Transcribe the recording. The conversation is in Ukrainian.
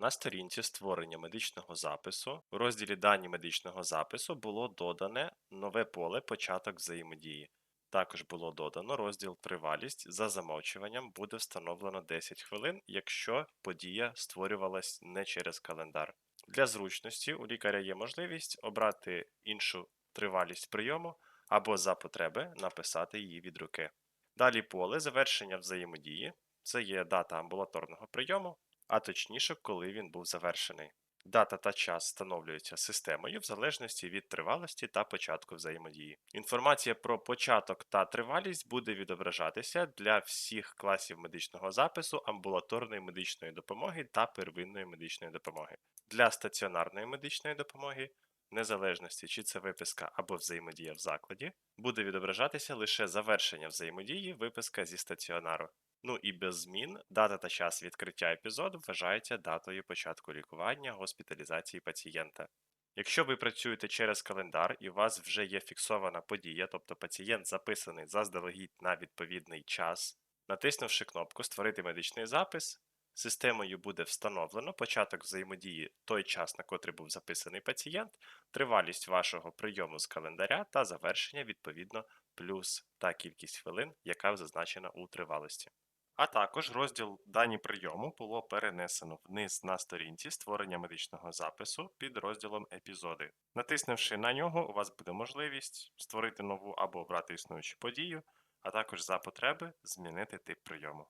На сторінці створення медичного запису в розділі Дані медичного запису було додане нове поле Початок взаємодії. Також було додано розділ Тривалість. За замовчуванням буде встановлено 10 хвилин, якщо подія створювалась не через календар. Для зручності у лікаря є можливість обрати іншу тривалість прийому або за потреби написати її від руки. Далі поле завершення взаємодії це є дата амбулаторного прийому, а точніше, коли він був завершений. Дата та час встановлюються системою в залежності від тривалості та початку взаємодії. Інформація про початок та тривалість буде відображатися для всіх класів медичного запису, амбулаторної медичної допомоги та первинної медичної допомоги. Для стаціонарної медичної допомоги, незалежності чи це виписка або взаємодія в закладі, буде відображатися лише завершення взаємодії, виписка зі стаціонару. Ну і без змін дата та час відкриття епізоду вважається датою початку лікування госпіталізації пацієнта. Якщо ви працюєте через календар і у вас вже є фіксована подія, тобто пацієнт записаний заздалегідь на відповідний час, натиснувши кнопку Створити медичний запис, системою буде встановлено початок взаємодії той час, на котрий був записаний пацієнт, тривалість вашого прийому з календаря та завершення відповідно плюс та кількість хвилин, яка зазначена у тривалості. А також розділ Дані прийому було перенесено вниз на сторінці створення медичного запису під розділом Епізоди. Натиснувши на нього, у вас буде можливість створити нову або обрати існуючу подію, а також за потреби змінити тип прийому.